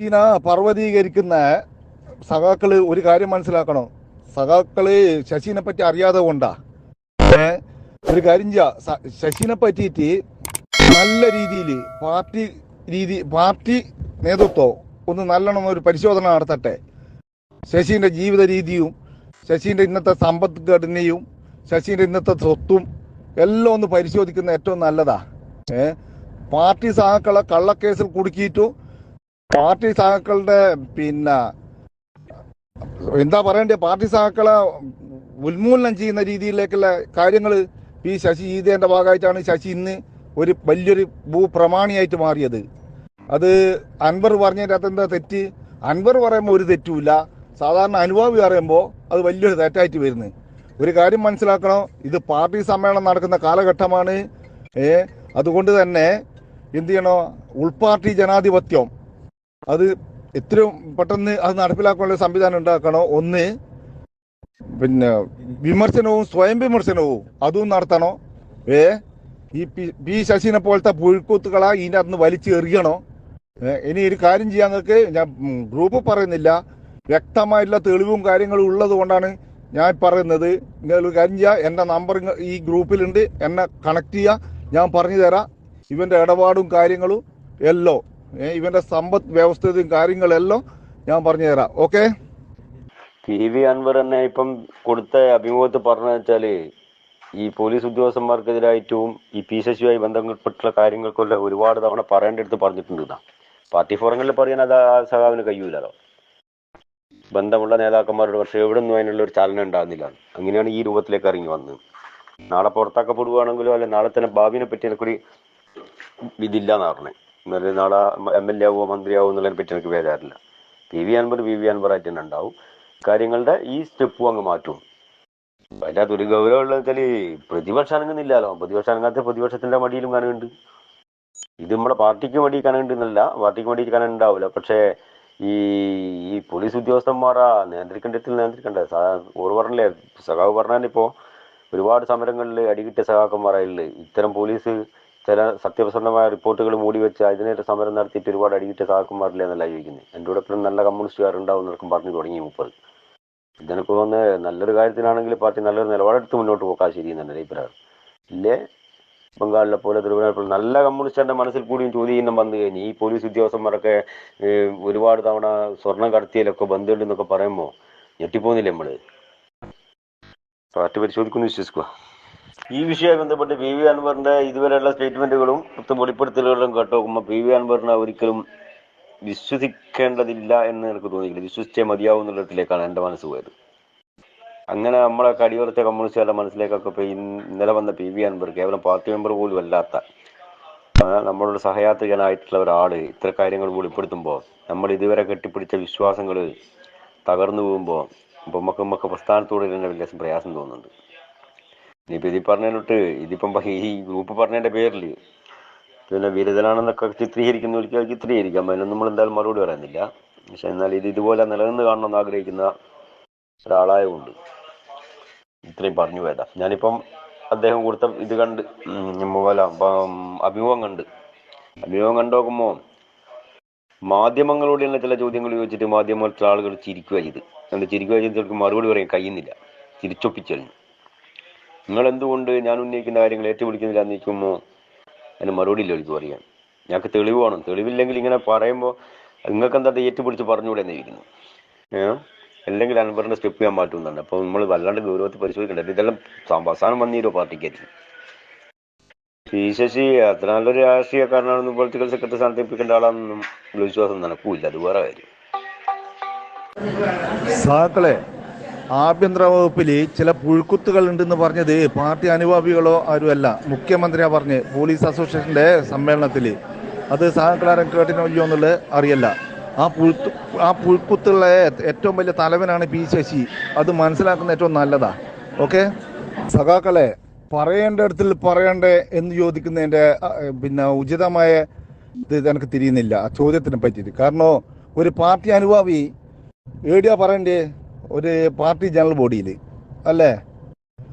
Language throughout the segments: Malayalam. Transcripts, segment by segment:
ഇതിന പർവതീകരിക്കുന്ന സഖാക്കൾ ഒരു കാര്യം മനസ്സിലാക്കണം. സഖാക്കൾ ശശിനെ പറ്റി അറിയാതെ കൊണ്ടാ. ഒരു കാര്യം ചെയ്യാ. ശശിനെ പറ്റിയിട്ട് നല്ല രീതിയിൽ പാർട്ടി രീതി പാർട്ടി നേതൃത്വം ഒന്ന് നല്ലോണം ഒരു പരിശോധന നടത്തട്ടെ. ശശിന്റെ ജീവിത രീതിയും ശശിന്റെ ഇന്നത്തെ സമ്പദ്ഘടനയും ഘടനയും ശശിന്റെ ഇന്നത്തെ സ്വത്തും എല്ലാം ഒന്ന് പരിശോധിക്കുന്ന ഏറ്റവും നല്ലതാ. ഏഹ് പാർട്ടി സഹാക്കളെ കള്ളക്കേസിൽ കുടുക്കിയിട്ടു പാർട്ടി സഹാക്കളുടെ പിന്നെ എന്താ പറയണ്ടേ പാർട്ടി സഹാക്കളെ ഉന്മൂലനം ചെയ്യുന്ന രീതിയിലേക്കുള്ള കാര്യങ്ങൾ ഈ ശശി ഈതേന്റെ ഭാഗമായിട്ടാണ് ശശി ഇന്ന് ഒരു വലിയൊരു ഭൂപ്രമാണിയായിട്ട് മാറിയത്. അത് അൻവർ പറഞ്ഞതിന്റെ അകത്ത് എന്താ തെറ്റ്? അൻവർ പറയുമ്പോൾ ഒരു തെറ്റുമില്ല. സാധാരണ അനുഭാവി പറയുമ്പോൾ അത് വലിയൊരു തെറ്റായിട്ട് വരുന്നത് ഒരു കാര്യം മനസ്സിലാക്കണം ഇത് പാർട്ടി സമ്മേളനം നടക്കുന്ന കാലഘട്ടമാണ്. ഏ അതുകൊണ്ട് തന്നെ എന്ത് ചെയ്യണോ? ഉൾപാർട്ടി ജനാധിപത്യം അത് എത്രയും പെട്ടെന്ന് അത് നടപ്പിലാക്കാനുള്ള സംവിധാനം ഉണ്ടാക്കണം? ഒന്ന് പിന്നെ വിമർശനവും സ്വയം വിമർശനവും അതും നടത്തണോ? ഏ ഈ പി പി ശശിനെ പോലത്തെ പുഴുക്കൂത്തുകളാ ഇതിന്റെ വലിച്ചു എറിയണോ? ഇനി ഒരു കാര്യം ചെയ്യാൻ നിങ്ങൾക്ക്. ഞാൻ ഗ്രൂപ്പ് പറയുന്നില്ല. വ്യക്തമായിട്ടുള്ള തെളിവും കാര്യങ്ങളും ഉള്ളത് കൊണ്ടാണ് ഞാൻ പറയുന്നത്. നിങ്ങൾ കാര്യം ചെയ്യുക എന്റെ നമ്പർ ഈ ഗ്രൂപ്പിലുണ്ട് എന്നെ കണക്ട് ചെയ്യുക ഞാൻ പറഞ്ഞു തരാം ഇവന്റെ ഇടപാടും കാര്യങ്ങളും എല്ലാം. ഏ, ഇവന്റെ സമ്പദ് വ്യവസ്ഥയും കാര്യങ്ങളെല്ലാം ഞാൻ പറഞ്ഞു തരാം ഓക്കെ? പി വി അൻവർ തന്നെ ഇപ്പം കൊടുത്ത അഭിമുഖത്ത് പറഞ്ഞ വെച്ചാൽ ഈ പോലീസ് ഉദ്യോഗസ്ഥന്മാർക്കെതിരായിട്ടും ഈ പി ശശിയുമായി ബന്ധപ്പെട്ടുള്ള കാര്യങ്ങൾക്കെല്ലാം ഒരുപാട് തവണ പറയേണ്ടടുത്ത് പറഞ്ഞിട്ടുണ്ട് പാർട്ടി ഫോറങ്ങളിൽ പറയാൻ അത് ആ സഖാവിന് കഴിയൂലല്ലോ. ബന്ധമുള്ള നേതാക്കന്മാരോട് പക്ഷെ എവിടെ നിന്നും അതിനുള്ള ഒരു ചലനം ഉണ്ടാകുന്നില്ല. അങ്ങനെയാണ് ഈ രൂപത്തിലേക്ക് ഇറങ്ങി വന്നത്? നാളെ പുറത്താക്കപ്പെടുകയാണെങ്കിലോ അല്ലെ നാളെ തന്നെ ഭാവിനെ പറ്റി എനിക്കൊരു ഇതില്ല എന്നാ പറഞ്ഞത് എന്നാലും നാളെ എം എൽ എ ആവോ മന്ത്രിയാവോ എന്നുള്ളതിനെ പറ്റി എനിക്ക് വേദാറില്ല P V Anvar P V Anvar ആയിട്ട് തന്നെ ഉണ്ടാവും. കാര്യങ്ങളുടെ ഈ സ്റ്റെപ്പും അങ്ങ് മാറ്റും. അതിനകത്ത് ഒരു ഗൗരവമുള്ള വെച്ചാൽ പ്രതിപക്ഷം അനങ്ങുന്നില്ലല്ലോ. പ്രതിപക്ഷം അനങ്ങാത്ത പ്രതിപക്ഷത്തിന്റെ മടിയിലും കനകുണ്ട് ഇത് നമ്മുടെ പാർട്ടിക്ക് വേണ്ടി കനകുണ്ട് എന്നല്ല പാർട്ടിക്ക് വേണ്ടി കനം ഉണ്ടാവില്ല പക്ഷേ ഈ ഈ പോലീസ് ഉദ്യോഗസ്ഥന്മാരാ നിയന്ത്രിക്കേണ്ടത്തിൽ നിയന്ത്രിക്കണ്ടേ ഓർ പറഞ്ഞില്ലേ സഖാവ് പറഞ്ഞാലിപ്പോ ഒരുപാട് സമരങ്ങളിൽ അടികിട്ടിയ സഖാക്കന്മാരായില്ലേ ഇത്തരം പോലീസ് ചില സത്യസന്ധമായ റിപ്പോർട്ടുകൾ മൂടി വെച്ച് അതിനായിട്ട് സമരം നടത്തിയിട്ട് ഒരുപാട് അടിയിട്ട് സഖാക്കന്മാരില്ലേ എന്നല്ല ചോദിക്കുന്നത് എന്റെ കൂടെ എപ്പോഴും നല്ല കമ്മ്യൂണിസ്റ്റുകാർ ഉണ്ടാവും എന്നൊക്കെ പറഞ്ഞു തുടങ്ങി മുപ്പത് ഇതിനൊക്കെ വന്ന് നല്ലൊരു കാര്യത്തിനാണെങ്കിൽ പാർട്ടി നല്ലൊരു നിലപാടെടുത്ത് മുന്നോട്ട് പോക്കാൻ ശരിയെന്നുണ്ട് അഭിപ്രായം. ഇല്ലേ? ബംഗാളിലെ പോലെ തിരുവനന്തപുരം നല്ല കമ്മ്യൂണിസ്റ്റുകാരുടെ മനസ്സിൽ കൂടിയും ചോദ്യം വന്നു കഴിഞ്ഞ് ഈ പോലീസ് ഉദ്യോഗസ്ഥന്മാരൊക്കെ ഒരുപാട് തവണ സ്വർണം കടത്തിയാലൊക്കെ ബന്ധമുണ്ടെന്നൊക്കെ പറയുമ്പോൾ ഞെട്ടിപ്പോന്നില്ലേ നമ്മൾ? പാർട്ടി പരിശോധിക്കുന്നു വിശ്വസിക്കുക ഈ വിഷയവുമായി ബന്ധപ്പെട്ട് പി വി അൻവറിന്റെ ഇതുവരെയുള്ള സ്റ്റേറ്റ്മെന്റുകളും വെളിപ്പെടുത്തലുകളും കേട്ട് നോക്കുമ്പോൾ പി വി അൻവറിനെ ഒരിക്കലും വിശ്വസിക്കേണ്ടതില്ല എന്ന് എനിക്ക് തോന്നിയില്ല വിശ്വസിച്ചേ മതിയാവും എന്നുള്ളതിലേക്കാണ് എന്റെ മനസ്സ് പോയത്. അങ്ങനെ നമ്മളെ കടിയുറച്ച കമ്മ്യൂണിസ്റ്റുകാരുടെ മനസ്സിലേക്കൊക്കെ ഇപ്പൊ ഇന്നലെ വന്ന പി വി അൻവർ കേവലം പാർട്ടി മെമ്പർ പോലും അല്ലാത്ത നമ്മളോട് സഹയാത്രികനായിട്ടുള്ള ഒരാൾ ഇത്ര കാര്യങ്ങൾ വെളിപ്പെടുത്തുമ്പോൾ നമ്മൾ ഇതുവരെ കെട്ടിപ്പിടിച്ച വിശ്വാസങ്ങൾ തകർന്നു പോകുമ്പോൾ ഇപ്പം നമുക്ക് നമുക്ക് പ്രസ്ഥാനത്തോട് തന്നെ വലിയ പ്രയാസം തോന്നുന്നുണ്ട്. ഇനിയിപ്പോൾ ഇതിൽ പറഞ്ഞതിനോട്ട് ഇതിപ്പം ഈ ഗ്രൂപ്പ് പറഞ്ഞതിന്റെ പേരിൽ പിന്നെ ബിരുദനാണെന്നൊക്കെ ചിത്രീകരിക്കുന്നവർക്ക് ചിത്രീകരിക്കാം. അതിനൊന്നും നമ്മൾ എന്തായാലും മറുപടി പറയുന്നില്ല പക്ഷെ എന്നാൽ ഇത് ഇതുപോലെ നിലനിന്ന് കാണണമെന്ന് ആഗ്രഹിക്കുന്ന ഒരാളായതുകൊണ്ട് ഇത്രയും പറഞ്ഞു പോയതാ. ഞാനിപ്പം അദ്ദേഹം കൊടുത്ത ഇത് കണ്ട് പോലെ അഭിമുഖം കണ്ട് അഭിമുഖം കണ്ടു നോക്കുമ്പോൾ മാധ്യമങ്ങളോടുള്ള ചില ചോദ്യങ്ങൾ ചോദിച്ചിട്ട് മാധ്യമത്തിലെ ആളുകൾ ചിരിക്കുക ചെയ്ത്. എന്നിട്ട് ചിരിക്കുക ചെയ്ത് മറുപടി പറയാൻ കഴിയുന്നില്ല. ചിരിച്ചൊപ്പിച്ചെറിഞ്ഞു. നിങ്ങൾ എന്തുകൊണ്ട് ഞാൻ ഉന്നയിക്കുന്ന കാര്യങ്ങൾ ഏറ്റുപിടിക്കുന്നില്ല എന്ന് അതിന് മറുപടി ഇല്ല എനിക്ക് പറയാൻ. ഞങ്ങൾക്ക് തെളിവ് വേണം. തെളിവില്ലെങ്കിൽ ഇങ്ങനെ പറയുമ്പോൾ നിങ്ങൾക്ക് എന്താ ഏറ്റുപിടിച്ച് പറഞ്ഞുകൂടെ എന്നിരിക്കുന്നു അല്ലെങ്കിൽ അൻവറിന്റെ സ്റ്റെപ്പ് ഞാൻ മാറ്റുന്നുണ്ട് അപ്പോൾ നമ്മൾ വല്ലാണ്ട് ഗൗരവത്തിൽ പരിശോധിക്കേണ്ടത് ഇതെല്ലാം അവസാനം വന്നീരോ പാർട്ടിക്കായിരിക്കും പി ശശി അത്ര നല്ലൊരു രാഷ്ട്രീയക്കാരനാണെന്ന് പൊളിറ്റിക്കൽ സെക്രട്ടറി സ്ഥാനത്ത് എപ്പിക്കേണ്ട ആളാണെന്നും വിശ്വാസം നടക്കൂല അത് വേറെ കാര്യം. സാക്കളെ ആഭ്യന്തര വകുപ്പിൽ ചില പുഴുക്കുത്തുകൾ ഉണ്ടെന്ന് പറഞ്ഞത് പാർട്ടി അനുഭാവികളോ ആരുമല്ല. മുഖ്യമന്ത്രിയാ പറഞ്ഞ് പോലീസ് അസോസിയേഷന്റെ സമ്മേളനത്തിൽ അത് സഹകളാരം കേട്ടിനോ എന്നുള്ളത് അറിയല്ല. ആ പുഴുത്തു ആ പുഴുക്കുത്തുള്ള ഏറ്റവും വലിയ തലവനാണ് പി ശശി. അത് മനസ്സിലാക്കുന്ന ഏറ്റവും നല്ലതാ. ഓക്കെ? സഖാക്കളെ പറയേണ്ട ഇടത്തിൽ പറയണ്ടേ എന്ന് ചോദിക്കുന്നതിന്റെ പിന്നെ ഉചിതമായ ഇത് എനിക്ക് തിരിയുന്നില്ല. ആ ചോദ്യത്തിനെ പറ്റിയിട്ട്. കാരണം ഒരു പാർട്ടി അനുഭാവി ഏടിയാ പറയണ്ടേ? ഒരു പാർട്ടി ജനറൽ ബോഡിയിൽ അല്ലേ?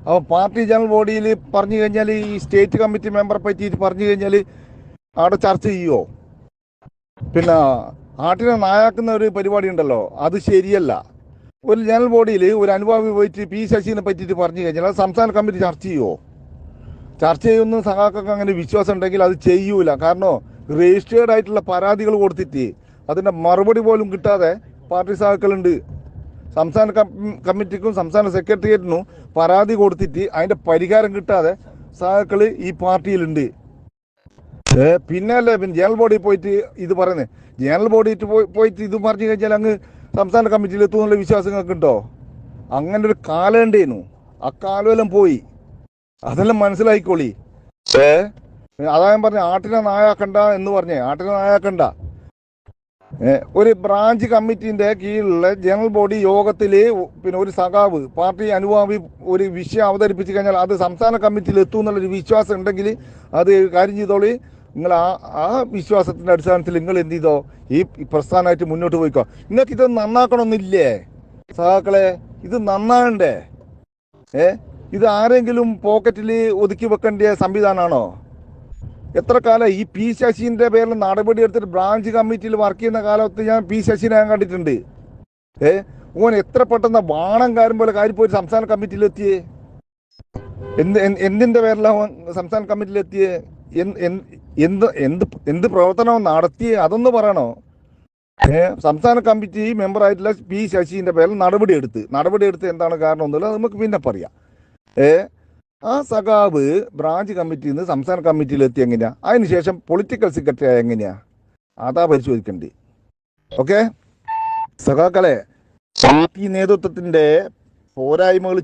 അപ്പോൾ പാർട്ടി ജനറൽ ബോഡിയിൽ പറഞ്ഞു കഴിഞ്ഞാൽ ഈ സ്റ്റേറ്റ് കമ്മിറ്റി മെമ്പറെ പറ്റിയിട്ട് പറഞ്ഞു കഴിഞ്ഞാൽ അവിടെ ചർച്ച ചെയ്യുമോ പിന്നെ ആട്ടിനെ നായാക്കുന്ന ഒരു പരിപാടി ഉണ്ടല്ലോ അത് ശരിയല്ല. ഒരു ജനറൽ ബോഡിയിൽ ഒരു അനുഭാവി പോയിട്ട് പി ശശിനെ പറ്റിയിട്ട് പറഞ്ഞു കഴിഞ്ഞാൽ അത് സംസ്ഥാന കമ്മിറ്റി ചർച്ച ചെയ്യുമോ ചർച്ച ചെയ്യുന്ന സഹാക്കൾക്ക് അങ്ങനെ വിശ്വാസം ഉണ്ടെങ്കിൽ അത് ചെയ്യൂല. കാരണം രജിസ്റ്റേർഡ് ആയിട്ടുള്ള പരാതികൾ കൊടുത്തിട്ട് അതിന്റെ മറുപടി പോലും കിട്ടാതെ പാർട്ടി സഹാക്കളുണ്ട് സംസ്ഥാന കമ്മിറ്റിക്കും സംസ്ഥാന സെക്രട്ടേറിയറ്റിനും പരാതി കൊടുത്തിട്ട് അതിന്റെ പരിഹാരം കിട്ടാതെ സാക്കൾ ഈ പാർട്ടിയിലുണ്ട്. പിന്നല്ലേ പിന്നെ ജനറൽ ബോഡി പോയിട്ട് ഇത് പറയുന്നത് ജനറൽ ബോഡി പോയിട്ട് ഇത് പറഞ്ഞു കഴിഞ്ഞാൽ അങ്ങ് സംസ്ഥാന കമ്മിറ്റിയിൽ എത്തുന്നുള്ള വിശ്വാസങ്ങൾക്ക് ഉണ്ടോ? അങ്ങനെ ഒരു കാലം ഉണ്ടേനു. ആ പോയി. അതെല്ലാം മനസ്സിലായിക്കോളി. ഏ അതാ ഞാൻ പറഞ്ഞ ആട്ടിനെ നായാക്കണ്ട എന്ന് പറഞ്ഞേ ആട്ടിനെ നായാക്കണ്ട. ഒരു ബ്രാഞ്ച് കമ്മിറ്റിന്റെ കീഴിലുള്ള ജനറൽ ബോഡി യോഗത്തിൽ പിന്നെ ഒരു സഖാവ് പാർട്ടി അനുഭാവി ഒരു വിഷയം അവതരിപ്പിച്ചു കഴിഞ്ഞാൽ അത് സംസ്ഥാന കമ്മിറ്റിയിൽ എത്തും എന്നുള്ളൊരു വിശ്വാസം ഉണ്ടെങ്കിൽ അത് കാര്യം ചെയ്തോളി. നിങ്ങൾ ആ ആ വിശ്വാസത്തിന്റെ അടിസ്ഥാനത്തിൽ നിങ്ങൾ എന്ത് ചെയ്തോ ഈ പ്രസ്ഥാനമായിട്ട് മുന്നോട്ട് പോയിക്കോ. നിങ്ങൾക്ക് ഇത് നന്നാക്കണമെന്നില്ലേ സഹാക്കളെ ഇത് നന്നാകണ്ടേ? ഏ ഇത് ആരെങ്കിലും പോക്കറ്റിൽ ഒതുക്കി വെക്കേണ്ട സംവിധാനമാണോ? എത്ര കാലം? ഈ പി ശശീന്റെ പേരിൽ നടപടി എടുത്തിട്ട് ബ്രാഞ്ച് കമ്മിറ്റിയിൽ വർക്ക് ചെയ്യുന്ന കാലത്ത് ഞാൻ പി ശശീനെ ഞാൻ കണ്ടിട്ടുണ്ട്. ഏ? ഓൻ എത്ര പെട്ടെന്ന് വാണം കാര്യം പോലെ കാര്യം പോയി സംസ്ഥാന കമ്മിറ്റിയിൽ എത്തിയേ? എന്ത് എന്ത്- എന്തിന്റെ പേരിലാണ് സംസ്ഥാന കമ്മിറ്റിയിൽ എത്തിയേ? എന്ത് എന്ത് എന്ത് പ്രവർത്തനവും നടത്തിയേ? അതൊന്ന് പറയണോ? സംസ്ഥാന കമ്മിറ്റി മെമ്പർ ആയിട്ടുള്ള പി ശശീന്റെ പേരിൽ നടപടി എടുത്ത്. നടപടി എടുത്ത് എന്താണ് കാരണം എന്നുള്ളത് നമുക്ക് പിന്നെ പറയാം. ഏ? ആ സഖാവ് ബ്രാഞ്ച് കമ്മിറ്റിയിൽ നിന്ന് സംസ്ഥാന കമ്മിറ്റിയിൽ എത്തി എങ്ങനെയാ അതിനുശേഷം പൊളിറ്റിക്കൽ സെക്രട്ടറി ആയ എങ്ങനെയാ? അതാ പരിശോധിക്കണ്ടേ. ഓക്കെ സഖാക്കളെ പാർട്ടി നേതൃത്വത്തിന്റെ പോരായ്മകൾ